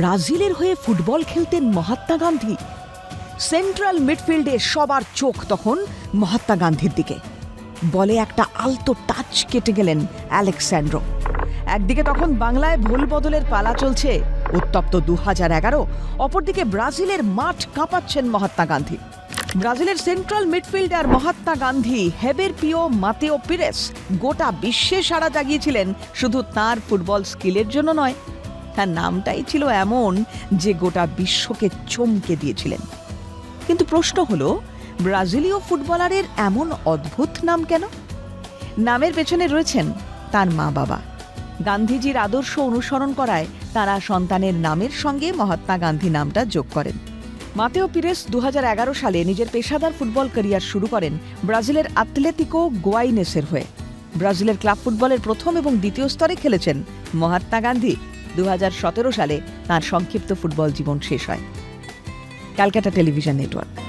ব্রাজিলের হয়ে ফুটবল খেলতেন মহাত্মা গান্ধী। সেন্ট্রাল মিডফিল্ডে সবার চোখ তখন মহাত্মা গান্ধীর দিকে। বলে একটা আলতো টাচ কেটে গেলেন অ্যালেক্স্যান্ড্রো একদিকে তখন বাংলায় ভুল বদলের পালা চলছে, উত্তপ্ত দু হাজার এগারো, অপরদিকে ব্রাজিলের মাঠ কাঁপাচ্ছেন মহাত্মা গান্ধী। ব্রাজিলের central midfielder Mahatma Gandhi, Heber Pio Mateo Pires, গোটা বিশ্বে সাড়া জাগিয়েছিলেন, শুধু তার ফুটবল স্কিলের জন্য নয় তার নামটাই ছিল এমন যে গোটা বিশ্বকে চমকে দিয়েছিলেন। কিন্তু প্রশ্ন হলো, ব্রাজিলীয় ফুটবলারের এমন অদ্ভুত নাম কেন? নামের পেছনে রয়েছেন তার মা বাবা। গান্ধীজির আদর্শ অনুসরণ করায় তারা সন্তানের নামের সঙ্গে মহাত্মা গান্ধী নামটা যোগ করেন। মাতেও পিরেস দু হাজার এগারো সালে নিজের পেশাদার ফুটবল ক্যারিয়ার শুরু করেন ব্রাজিলের আতলেতিকো গোয়াইনেসের হয়ে। ব্রাজিলের ক্লাব ফুটবলের প্রথম এবং দ্বিতীয় স্তরে খেলেছেন মহাত্মা গান্ধী। দু হাজার সতেরো সালে তার সংক্ষিপ্ত ফুটবল জীবন শেষ হয়। Calcutta television network.